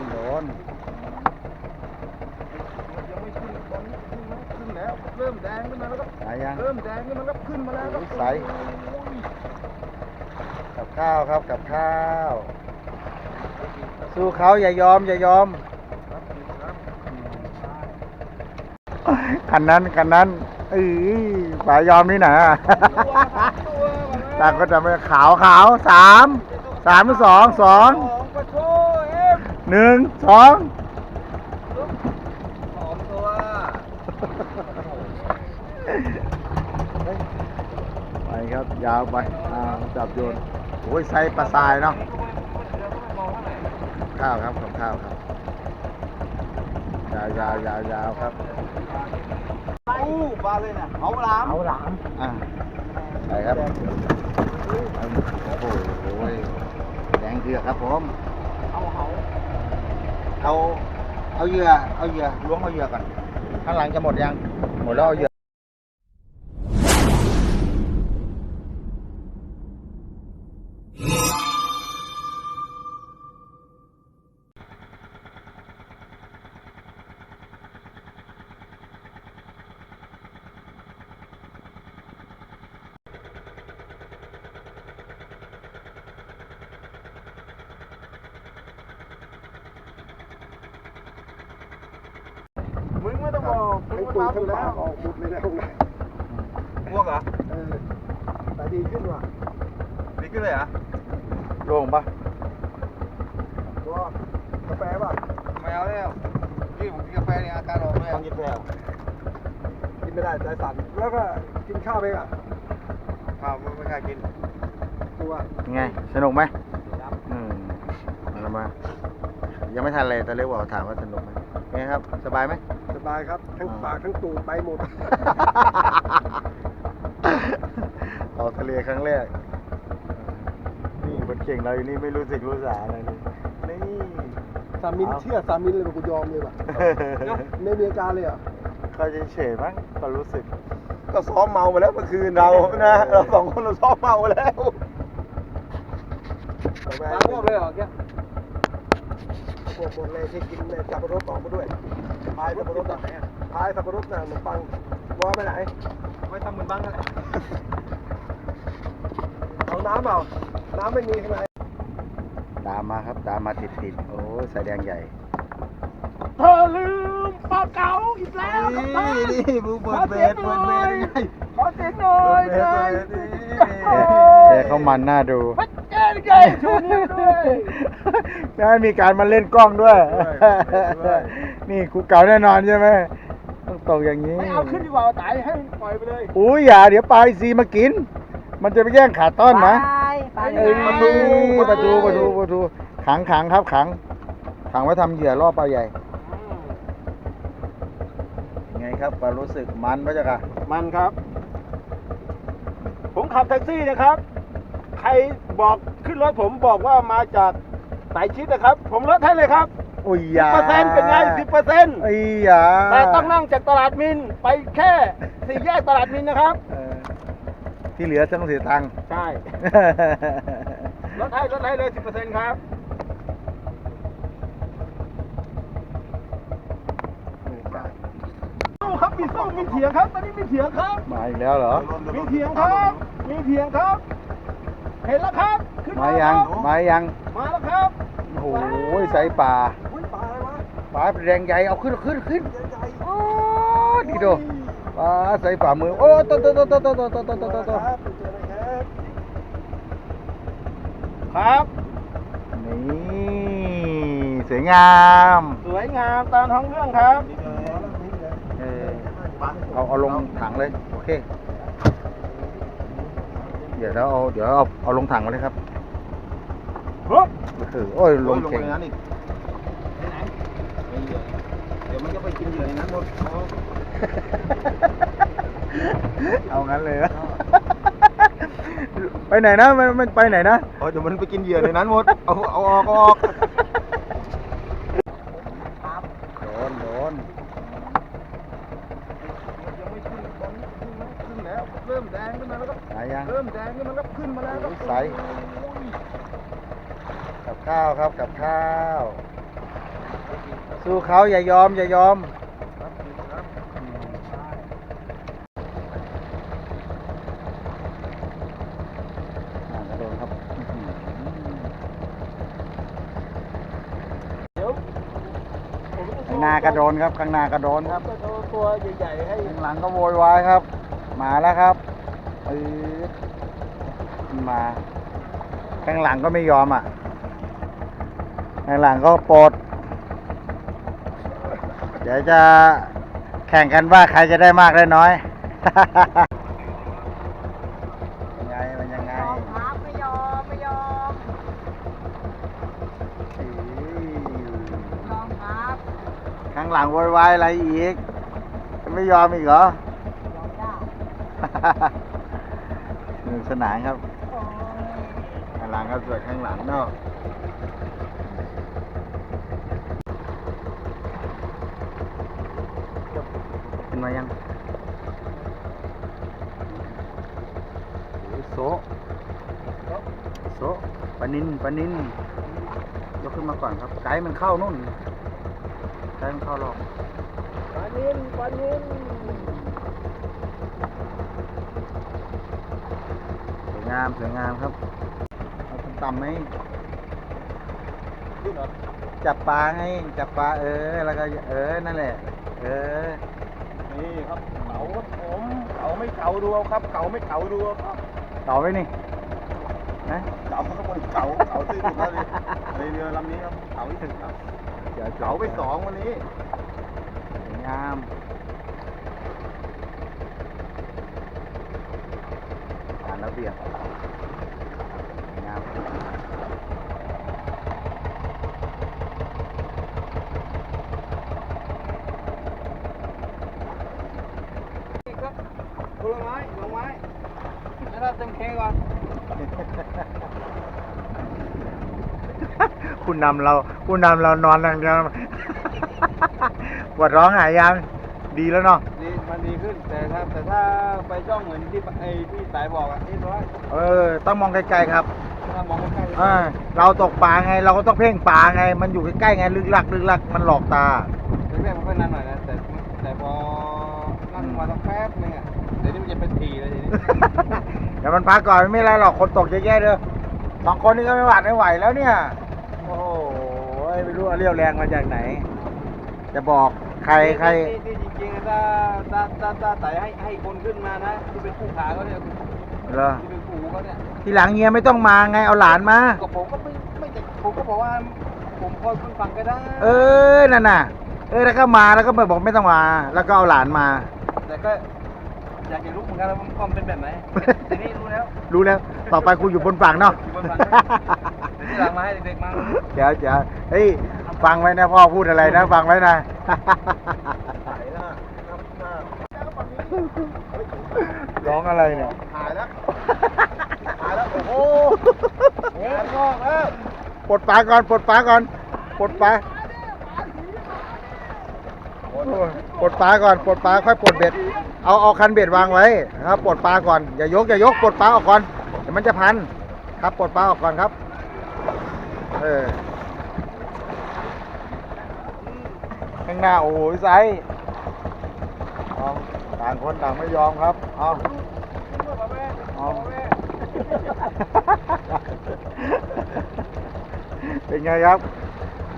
นโดนยังไม่ขึ้นตอนนี้ขึ้นแล้วขึ้นแล้ว เริ่มแดงขึ้นมาแล้วครับหายัง เริ่มแดงขึ้นมาแล้วขึ้นมาแล้วครับใสกับข้าวครับกับข้าว สู้เขาอย่ายอมอย่ายอมคันนั้นคันนั้นเอ้ยฝ่ายยอมนี่นะต่างก็จะไม่ขาวขาวสามสามหรือสองสองปะโชเอ็ม หนึ่งสองสองตัวไปครับ ยาวไปอ่าจับโยนโอ้ยไซส์ปลาทรายเนาะข้าวครับกับข้าวครับยาวยาวยาวยาวครับอู้ปลาเลยนะเอาหลามเอาหลามอ่าไปครับโอ้โหแดงเดือดครับผมเอาเหา เอาเอาเหยื่อเอาเหยื่อล้วงเอาเหยื่อก่อนข้างหลังจะหมดยังหมดแล้วเอาเหยื่อ ไม่ต้องบอกมึงมาทำอยู่แล้วออกหมดเลยนะตรงนั้นพวกเหรอ เออแต่ดีขึ้นว่ะดีขึ้นเลยเหรอโล่งปะตัวกาแฟป่ะไม่เอาแล้วพี่ผมกินกาแฟเนี่ยอาการออกเลยต้องกินแล้วกินไม่ได้ใจสั่นแล้วก็กินข้าวไปอะข้าวไม่กล้ากินตัวไงสนุกไหมอืมมามายังไม่ทันเลยแต่เรียกว่าถามว่าสนุกไหมไงครับ สบายไหม สบายครับ ทั้งปากทั้งตูดไปหมด ออกทะเลครั้งแรก นี่คนเก่งเราอยู่นี่ไม่รู้สึกรู้สาอะไรเลยนี่สามินเชื่อสามินเลยบอกกูยอมเลยว่ะไม่มีอาการเลยอะเขาเฉยๆมั้งก็รู้สึก ก็ซ้อมเมาไปแล้วเมื่อคืนเรานะเราสองคนเราซ้อมเมาไปแล้วกาแฟพวกเลยเหรอแกพวกหมดเลยที่กินเนี่ยสับปะรดออกมาด้วย พายสับปะรดอะพายสับปะรดน่ะขนมปังวอไปไหนไม่ทำเหมือนบ้างกันแหละเอาน้ำเปล่าน้ำไม่มีข้างในตามมาครับตามมาติดติดๆโอ้ยสายแดงใหญ่ เธอลืมปลาเก๋าอีกแล้วนี่นี่บูเปิดเบสเปิดเบสไง ขอเสียงหน่อยเปิดเบสเปิดเบสเจ๊เขามันน่าดูพัดเจนไงชูนิ้วด้วยได้มีการมาเล่นกล้องด้วย นี่กูเก่าแน่นอนใช่ไหมต้องตกอย่างนี้ ไม่เอาขึ้นดีกว่าเอาไตให้มันปล่อยไปเลยอุ้ยอย่าเดี๋ยวปลาซีมากิน มันจะไปแย่งขาต้นนะไปเอ้ยประตูประตูประตูประตูขังขังครับขัง ขังไว้ทำเหยื่อล่อปลาใหญ่ไงครับความรู้สึกมันปะจ๊ะกะมันครับ ผมขับแท็กซี่นะครับ ใครบอกขึ้นรถผมบอกว่ามาจากสายชิดนะครับ ผมลดให้เลยครับ อุ้ยอย่าเปอร์เซ็นต์เป็นไงสิบเปอร์เซ็นต์ไอ้ยาแต่ต้องนั่งจากตลาดมินไปแค่สี่แยกตลาดมินนะครับ เออที่เหลือต้องเสียตังค์ ใช่ ลดให้ลดให้เลยสิบเปอร์เซ็นต์ครับ สู้ครับมีสู้มีเถียงครับ ตอนนี้มีเถียงครับ มาอีกแล้วเหรอ มีเถียงครับ มีเถียงครับ เห็นแล้วครับ ขึ้นมามายัง ครับมายัง มาแล้วครับ โอ้โหใส่ป่าอุ้ยปลาอะไรวะ ปลาแดงใหญ่เอาขึ้นเอาขึ้นเอาขึ้นใหญ่ๆโอ้ดีโดปลาใส่ป่ามือโอ้โตโตโตโตโตโตโตโตโตโตโตครับเจอเลยครับครับนี่สวยงาม สวยงามตามท้องเรื่องครับเออเอาเอาลงถังเลยโอเคเดี๋ยวเราเอาเดี๋ยวเอาเอาลงถังเลยครับฮึบก็คือโอ้ยลงเข่ง ไปไหนไปเหยื่อเดี๋ ยวมันจะไปกินเหยื่อในนั้นหมดเอางั้นเลยนะไปไหนนะ มันมันไปไหนนะ เออเดี๋ยวมันไปกินเหยื่อในนั้นหมด เอาเอาออกเอาออกโดนโดนยังไม่ขึ้นตอนนี้ขึ้นแล้วขึ้นแล้วเริ่มแดงขึ้นมาแล้วครับหายังเริ่มแดงขึ้นมาแล้วขึ้นมาแล้วครับใสกับข้าวครับกับข้าวโสู้เขาอย่ายอมอย่ายอม ครับครับ อ่ากระโดดครับอื้อหือ เดี๋ยวผมจะ ข้างหน้ากระโดนครับ ข้างหน้ากระโดนคครัรับบจะโชว์ตัวใหญ่ๆให้ข้างหลังก็โวยวายครับ มาแล้วครับปื๊ดมาข้างหลังก็ไม่ยอมอะข้างหลังก็ปลดเดี๋ยวจะแข่งกันว่าใครจะได้มากได้น้อย ยังไงมันยังไง ยอมครับไม่ยอมไม่ยอม อื้อย อมครับ ข้างหลังโวยวายอะไรอีก ไม่ยอมอีกเหรอ ยอมยากสนุกสนานครับ โอ้ย ข้างหลังก็สวยข้างหลังเนาะขึ้นมายังโอ้ยโซะโซะปลานินปลานินยกขึ้นมาก่อนครับ ไกด์มันเข้านู่น ไกด์มันเข้ารอบปลานินปลานินสวยงามสวยงามครับเอาต่ำๆไหมขึ้นเหรอจับปลาไงจับปลาเออ แล้วก็เออนั่นแหละ เออ นี่ครับเก๋าครับผมเก๋าไม่เก๋าดูเอาครับเก๋าไม่เก๋าดูเอาครับต่อไว้นี่นะ เก๋าครับผมเก๋าเก๋าที่สุดแล้วเลยในเรือลำนี้ครับเก๋าที่สุดครับเดี๋ยวเขาไปสองวันนี้สวยงามการระเบียบสวยงาม ผลไม้ผลไม้แล้วเราเต็มเค้กก่อน คุณนำเราคุณนำเรานอนอย่างเดียวปวดร้องหายยังดีแล้วเนาะดีมันดีขึ้นแต่ถ้าแต่ถ้าไปจ้องเหมือนที่ไอ้ที่สายบอกอะนี่ร้อยเออ ต้องมองไกลๆครับถ้ามองใกล้ๆเออเราตกปลาไง เราก็ต้องเพ่งปลาไง มันอยู่ใกล้ๆไงลึกลักลึกลักมันหลอกตาแรกๆมันก็นานหน่อยนะแต่แต่พอนั่งมาสักแป๊บนึงอะเดี๋ยวนี้มันจะเป็นทีเลยทีนี้เดี๋ยวมันพักก่อนไม่เป็นไรหรอกคนตกเยอะแยะเลยสองคนนี้ก็ไม่หวาดไม่ไหวแล้วเนี่ย โอ้โหไม่รู้เอาเรี่ยวแรงมาจากไหน จะบอกใครใครที่ที่จริงๆอะถ้าถ้าถ้าถ้าไต่ให้ให้คนขึ้นมานะที่เป็นคู่ขาเขาเนี่ยเหรอ ที่เป็นคู่เขาเนี่ยทีหลังเฮียไม่ต้องมาไงเอาหลานมา ก็ผมก็ไม่ไม่จะผมก็บอกว่า ผมคอยคุณฟังก็ได้เออ นั่นน่ะ เออ แล้วก็มาแล้วก็มาบอกไม่ต้องมา แล้วก็เอาหลานมา แต่ก็อยากจะรู้เหมือนกันว่ามันความเป็นแบบไหนทีนี้รู้แล้ว รู้แล้ว ต่อไปกูอยู่บนฝั่งเนาะ อยู่บนฝั่งนะเดี๋ยวที่ หลังมาให้เด็กๆมาเดี๋ยวเดี๋ยวเฮ้ยฟังไว้นะพ่อพูดอะไรนะฟังไว้นะถ่ายแล้วครับหน้าร้องอะไรเนี่ยถ่ายแล้วถ่ายแล้วโอ้โหงานงอกแล้วปลดปลาก่อนปลดปลาก่อนปลดปลาโอ้ยปลดปลาก่อนปลดปลาค่อยปลดเบ็ด เอาเอาคันเบ็ดวางไว้นะครับปลดปลาก่อนอย่ายกอย่ายกปลดปลาออกก่อนเดี๋ยวมันจะพันครับปลดปลาออกก่อนครับ เออข้างหน้าโอ้ยไซส์เอาต่างคนต่างไม่ยอมครับ เอาเอาเป็นไงครับ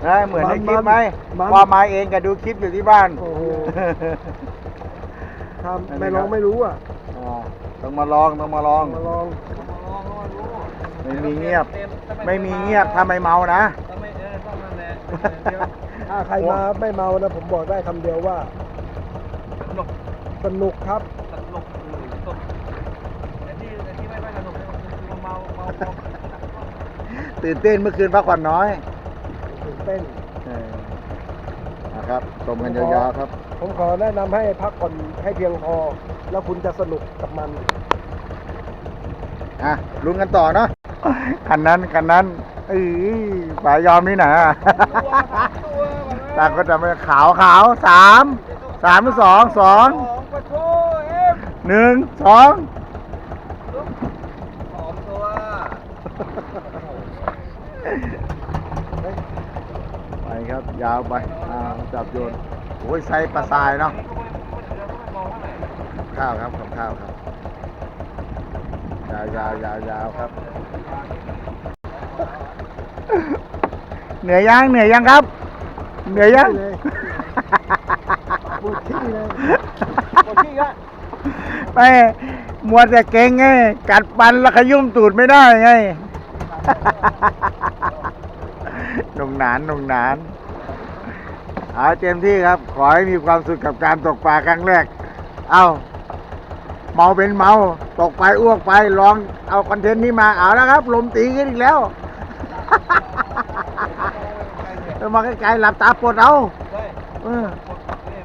นะเหมือนในคลิปไหมมันว่ามาเองกับดูคลิปอยู่ที่บ้านโอ้โห ทำไม่ลองไม่รู้อะอ่าต้องมาลองต้องมาลอง มาลอง ไม่มีเงียบ ไม่มีเงียบถ้าไม่เมานะ ถ้าไม่เออต้องนั่นแหละเดี๋ยวถ้าใครมาไม่เมานะ ผมบอกได้คำเดียวว่า สนุกสนุกครับ สนุกสนุกแต่ที่แต่ที่ไม่ไม่สนุกเนี่ยคือเมาเมาเมาตื่นเต้นเมื่อคืนพักผ่อนน้อยตื่นเต้นเออนะครับชมกันยาวๆครับ ผมขอแนะนำให้พักผ่อนให้เพียงพอ แล้วคุณจะสนุกกับมัน อะลุ้นกันต่อเนาะ คันนั้นคันนั้นเอ้ยป่ายอมนี่หนาตาก็จะไม่ขาวขาวสามสามสองสองหนึ่งสองสองตัวไปครับยาวไปจับโยนโอ้ยไซส์ปลาทรายเนาะข้าวครับกับข้าวครับ ยาวยาวยาวยาวครับ เห นื่อยยังเหนื่อยยังครับ เหนื่อยยังปวดขี้เลยหมดที่ละไม่มัวแต่เก่งไง กัดฟันแล้วขยุ่มตูดไม่ได้ไงหนุ่งหนานหนุ่งหนาน เอาเต็มที่ครับ ขอให้มีความสุขกับการตกปลาครั้งแรก เอาเมาเป็นเมา ตกไปอ้วกไป ลองเอาคอนเทนต์นี้มา เอาแล้วครับ ลมตีกันอีกแล้วเออมาใกล้ๆหลับตาปลดเอาเออ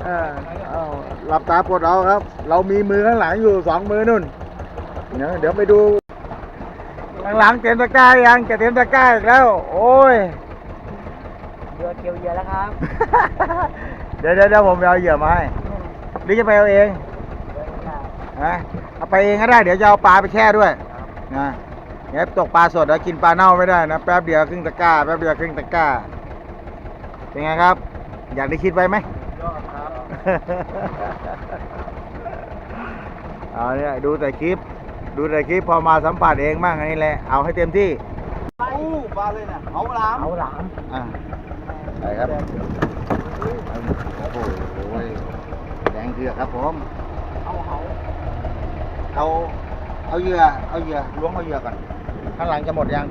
เออเอาหลับตาปลดเอาครับ เรามีมือข้างหลังอยู่สองมือนู่นเดี๋ยวเดี๋ยวไปดูข้างหลังเต็มตะกร้ายังจะเต็มตะกร้าอีกแล้ว โอ้ยเรือเกี่ยวเหยื่อแล้วครับ เดี๋ยวเดี๋ยวเดี๋ยวผมไปเอาเหยื่อมาให้หรือจะไปเอาเองนะเอาไปเองก็ได้เดี๋ยวจะเอาปลาไปแช่ด้วยนะเดี๋ยวตกปลาสดแล้วกินปลาเน่าไม่ได้นะแป๊บเดียวครึ่งตะกร้าแป๊บเดียวครึ่งตะกร้า เป็นไงครับ อยากได้คิดไว้ไหมยอดครับเอาเนี่ยดูแต่คลิป ดูแต่คลิปพอมาสัมผัสเองมั่งอันนี้แหละ เอาให้เต็มที่อู้ปลาเลยน่ะเอาหลามเอาหลามอ่าไปครับโอ้โหแดงเกลือครับผม เอาเอาเอาเอาเหยื่อเอาเหยื่อล้วงเอาเหยื่อก่อนข้างหลังจะหมดยัง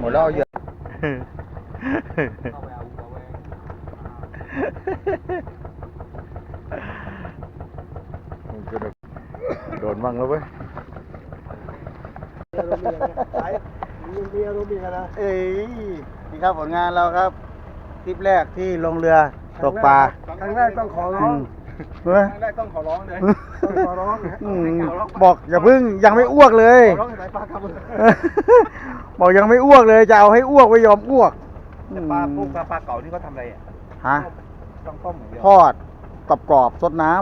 หมดแล้วเอาเหยื่อ เอาไปเอาเอาไปโดนบ้างแล้วเว้ยมีอารมณ์อีกนะเอ้ยนี่ครับผลงานเราครับทริปแรกที่ลงเรือตกปลาครั้งแรกต้องขอร้องเฮ้ยครั้งแรกต้องขอร้องเลยต้องขอร้องนะอืมบอกอย่าพึ่งยังไม่อ้วกเลย ขอร้องสายปลาครับบอกยังไม่อ้วกเลยจะเอาให้อ้วกไม่ยอมอ้วกแต่ปลาพวกปลาปลาเก๋านี่เขาทำอะไรอะ ฮะ ต้องต้มอย่างเดียวทอดกรอบกรอบๆสดน้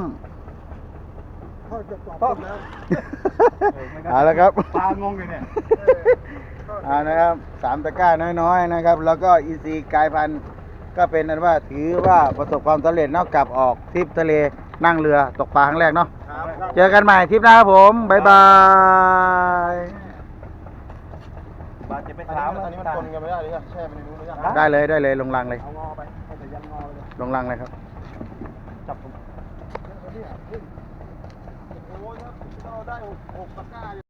ทอดจะกรอบต้มน้ำเอาละครับ ปลางงอยู่เนี่ย เอานะครับสามตะกร้าน้อยๆนะครับ แล้วก็อีซีกายพันธุ์ก็เป็นนั้นว่าถือว่าประสบความสำเร็จเนอกกลับออกทริปทะเลนั่งเรือตกปลาครั้งแรกเนาะเจอกันใหม่ทริปหน้าครับผม บ๊ายบาย ปลาจะไปอันถามนี้มันอันนี้มันคนกันไม่ได้เลยอะแช่ไปในนู้นเลยอะได้เลยได้เลยลงรังเลยำเอางอไปเอาแต่ยันงอเลยลงรังเลยครับ จับผม โอ้ยครับเราได้หกตะกร้า